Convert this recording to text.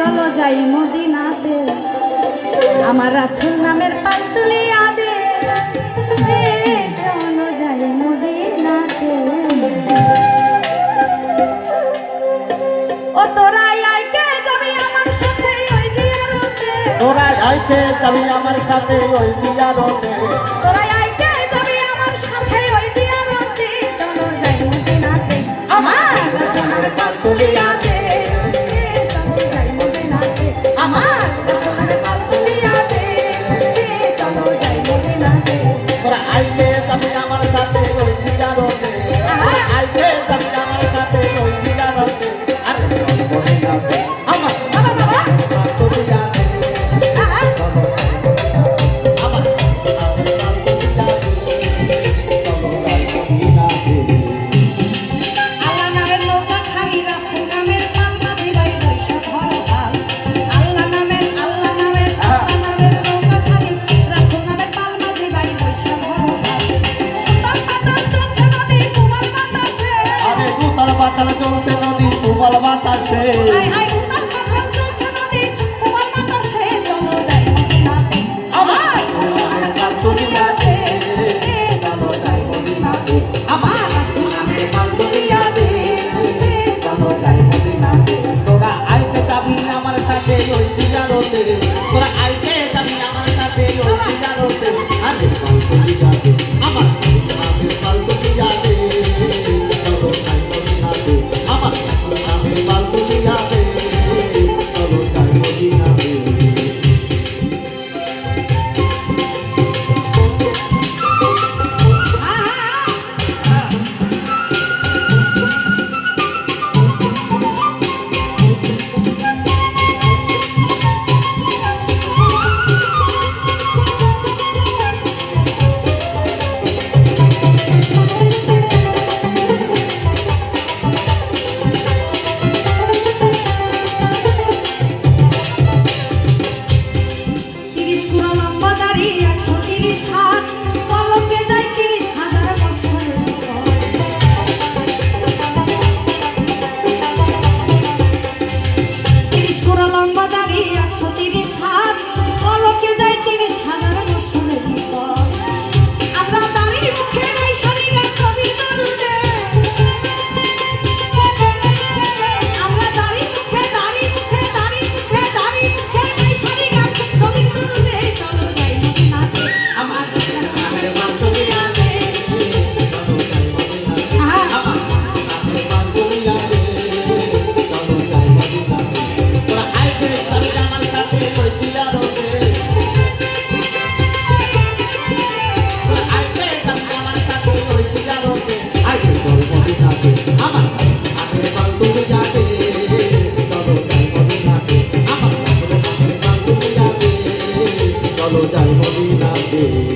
চলো যাই মদিনাতে। আমার রাসুল নামের পাল তুলিয়া দে। চলো যাই মদিনাতে। ও তোরা আইকে যাবি আমার সাথে ওই জিয়ারতে। তোরা আইকে যাবি আমার সাথে ওই জিয়ারতে। তোরা আইকে খেলা চলছে নদী প্রবল বাতাসে do.